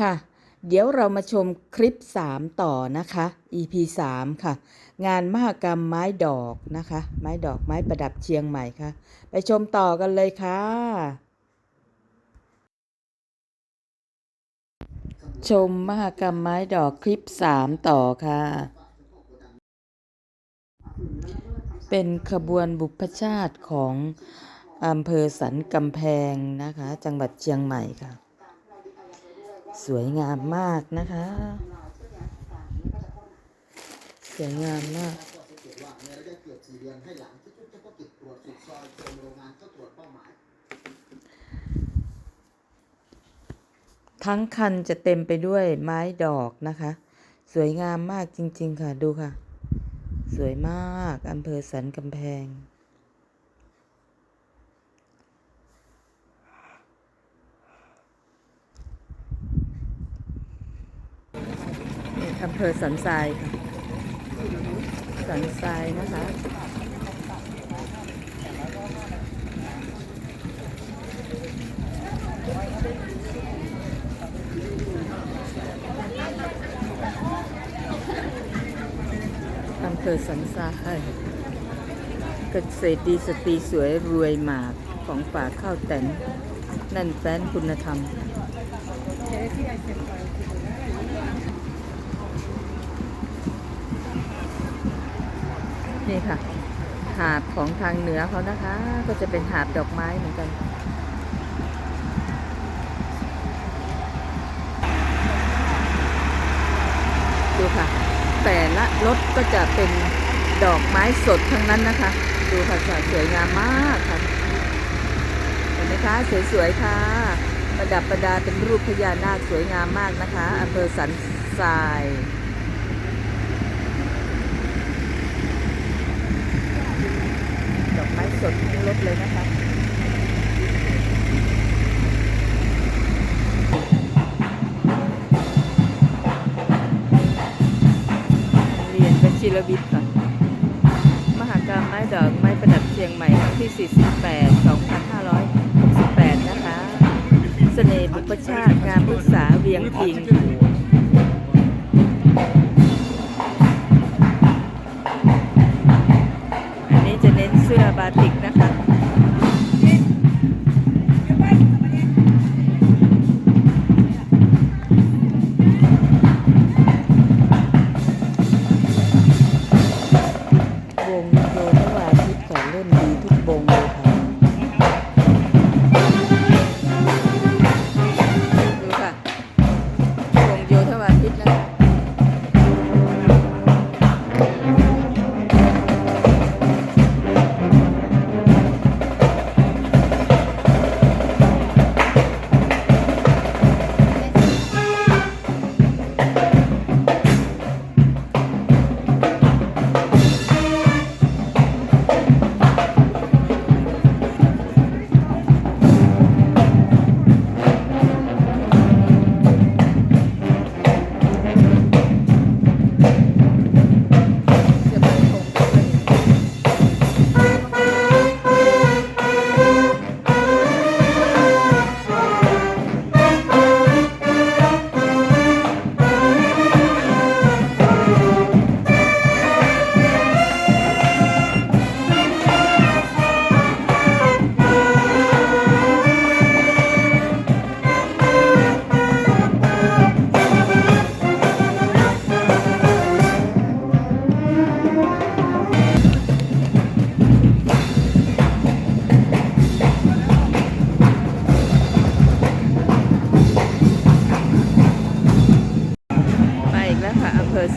ค่ะ เดี๋ยวเรามาชมคลิป 3 ต่อนะคะ EP 3 ค่ะ งานมหกรรมไม้ดอกนะคะ ไม้ดอกไม้ประดับเชียงใหม่ค่ะ ไปชมต่อกันเลยค่ะ ชมมหกรรมไม้ดอกคลิป 3 ต่อค่ะเป็นขบวนบุพชาติของอำเภอสันกำแพงนะคะ จังหวัดเชียงใหม่ค่ะ สวยงามมากนะคะ สวยงามมากทั้งคันจะเต็มไปด้วยไม้ดอกนะคะ สวยงามมากจริง ๆ ค่ะดูค่ะ สวยมากอำเภอสันกำแพง อำเภอสันทรายค่ะ สันทรายนะคะอำเภอสันทรายเกษตรดีสตรีสวยรวยหมากของป่าข้าวแตนนั่นแฟนคุณธรรม นี่ค่ะ หาบของทางเหนือเขานะคะ ก็จะเป็นหาบดอกไม้เหมือนกัน ดูค่ะ แต่ละรถก็จะเป็นดอกไม้สดทั้งนั้นนะคะ ดูค่ะสวยงามมากค่ะเห็นไหมคะสวยๆค่ะ ประดับประดาเป็นรูปพญานาคสวยงามมากนะคะอำเภอสันทราย ดอกไม้ สดทั้งรถเลยนะคะเรียนวชิรวิทย์ค่ะ มหากรรมไม้ดอกไม้ประดับเชียงใหม่ครั้งที่ 48 2568 นะคะ เสน่ห์บุพชาติงามพฤกษาเวียงพิง สื้อบาติกนะคะ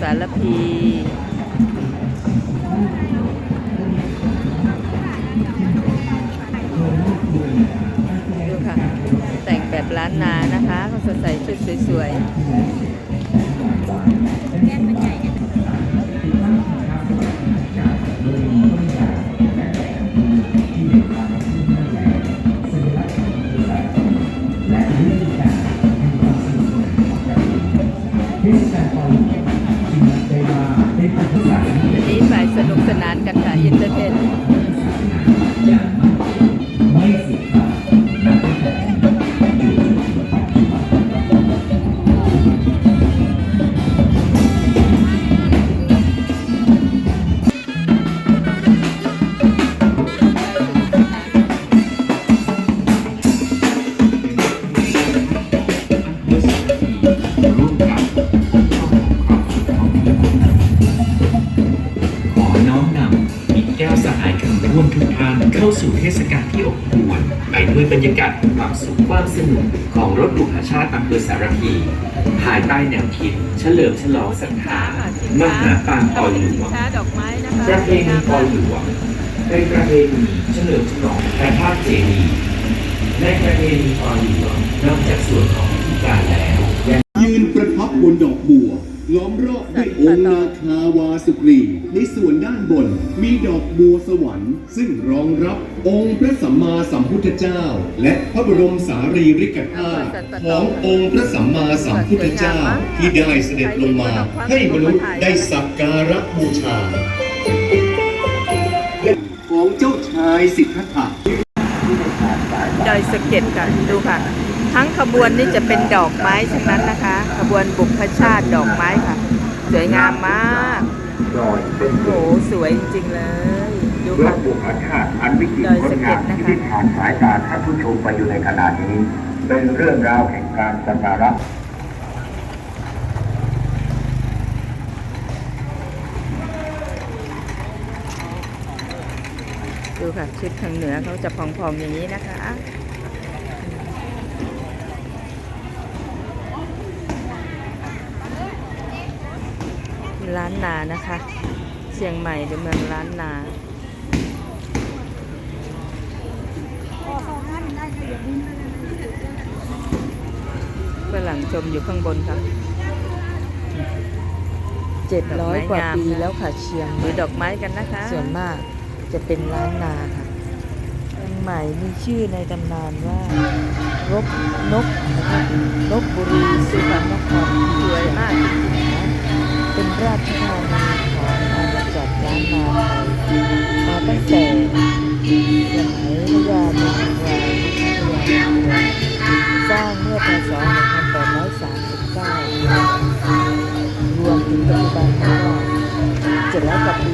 สารพีดูค่ะ แต่งแบบล้านนานะคะเขาจะใส่ชุดสวยๆ เทศกาลที่อบอวลไปด้วยบรรยากาศความสุขความสนุกของรถบุหาชาติอำเภอสารพีภายใต้แนวคิดเฉลิมฉลองสังขารมหาปางปอยหลวงประเพณีปอยหลวงในประเพณีเฉลิมฉลองพระธาพเจดีย์ในประเพณีปอยหลวงนอกจากส่วนของพิธีการแล้ว ยืนประทับบนดอกบัว ล้อมรอบด้วยองค์นาคาวาสุกรีในส่วนด้านบนมีดอกบัวสวรรค์ ซึ่งรองรับองค์พระสัมมาสัมพุทธเจ้า และพระบรมสารีริกธาตุขององค์พระสัมมาสัมพุทธเจ้าที่ได้เสด็จลงมาให้มนุษย์ได้สักการะบูชา ของเจ้าชายสิทธัตถะดอยสะเก็ดค่ะดูค่ะ ทั้งขบวนนี่จะเป็นดอกไม้ทั้งนั้นนะคะ ขบวนบุพชาติดอกไม้ค่ะ สวยงามมากดอยเป็นโอ้โหสวยจริงๆเลย ดูเรื่อค่ะงบุพชาติอันวิจิตรงดงามที่ได้ผ่านสายตาท่านผู้ชมไปอยู่ในขณะนี้ เป็นเรื่องราวแห่งการสักการะดูค่ะชุดทางเหนือเขาจะพองๆอย่างนี้นะคะ ล้านนานะคะ เชียงใหม่หรือเมืองล้านนาฝรั่งชมอยู่ข้างบนค่ะเจ็ดร้อยกว่าดอกไม้งามปีแล้วค่ะเชียงดูดอกไม้กันนะคะ ส่วนมากจะเป็นล้านนาค่ะเชียงใหม่มีชื่อในตำนานว่ารกนกนะคะนกบุรีสุพรรณครสวยมาก เป็นราชธานีของอาณาจักรล้านนาไทยมาตั้งแต่สมัยพระยาเมรุวาพระยามรุวาสร้างเมื่อพศ1839รวมถึงปัจจุบันก็เจ็ดร้อยกว่าปี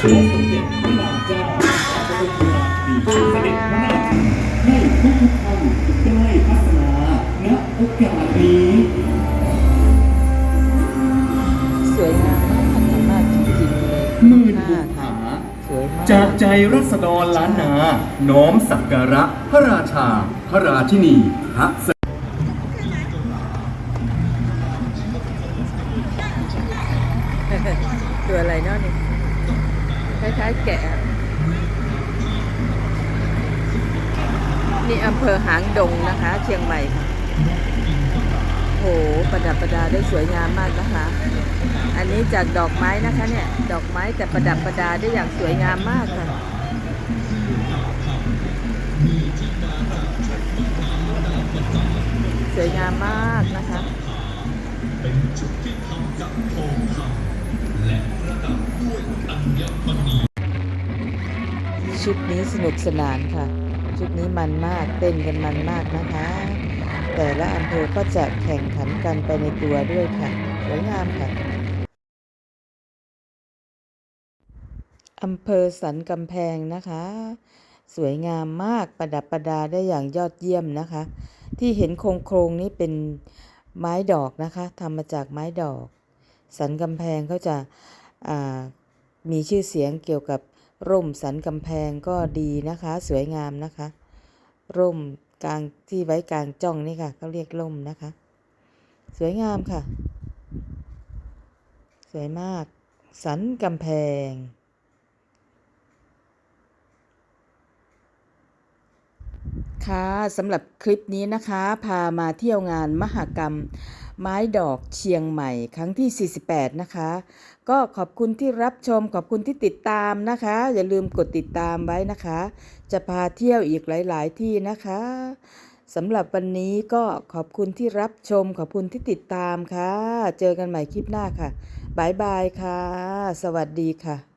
ได้พัฒนาณโอกาสนี้สวยงามมากพัฒมากจริงๆเลยหมื่นหบุน้าพค่ะผาสวยมากจากใจรัษฎรล้านนา น้อมสักการะพระราชา พระราชินีพระ ชียงใหม่ค่ะ โห ประดับประดาได้สวยงามมากนะคะ อันนี้จากดอกไม้นะคะเนี่ย ดอกไม้แต่ประดับประดาได้อย่างสวยงามมากค่ะสวยงามมากนะคะชุดนี้สนุกสนานค่ะ ชุดนี้มันมากเต้นกันมันมากนะคะ แต่ละอำเภอก็จะแข่งขันกันไปในตัวด้วยค่ะสวยงามค่ะอำเภอสันกำแพงนะคะ สวยงามมากประดับประดาได้อย่างยอดเยี่ยมนะคะ ที่เห็นโครงโครงนี้เป็นไม้ดอกนะคะทำมาจากไม้ดอก สันกำแพงเขาจะามีชื่อเสียงเกี่ยวกับ ร่มสันกำแพงก็ดีนะคะ สวยงามนะคะ ร่มกลางที่ไว้กลางจ้องนี่ค่ะเขาเรียกร่มนะคะ สวยงามค่ะ สวยมาก สันกำแพง ค่ะสำหรับคลิปนี้นะคะ พามาเที่ยวงานมหกรรม ไม้ดอกเชียงใหม่ครั้งที่ 48 นะคะ ก็ขอบคุณที่รับชมขอบคุณที่ติดตามนะคะ อย่าลืมกดติดตามไว้นะคะ จะพาเที่ยวอีกหลาย ๆ ที่นะคะสำหรับวันนี้ก็ขอบคุณที่รับชม ขอบคุณที่ติดตามค่ะ เจอกันใหม่คลิปหน้าค่ะบายบายค่ะ สวัสดีค่ะ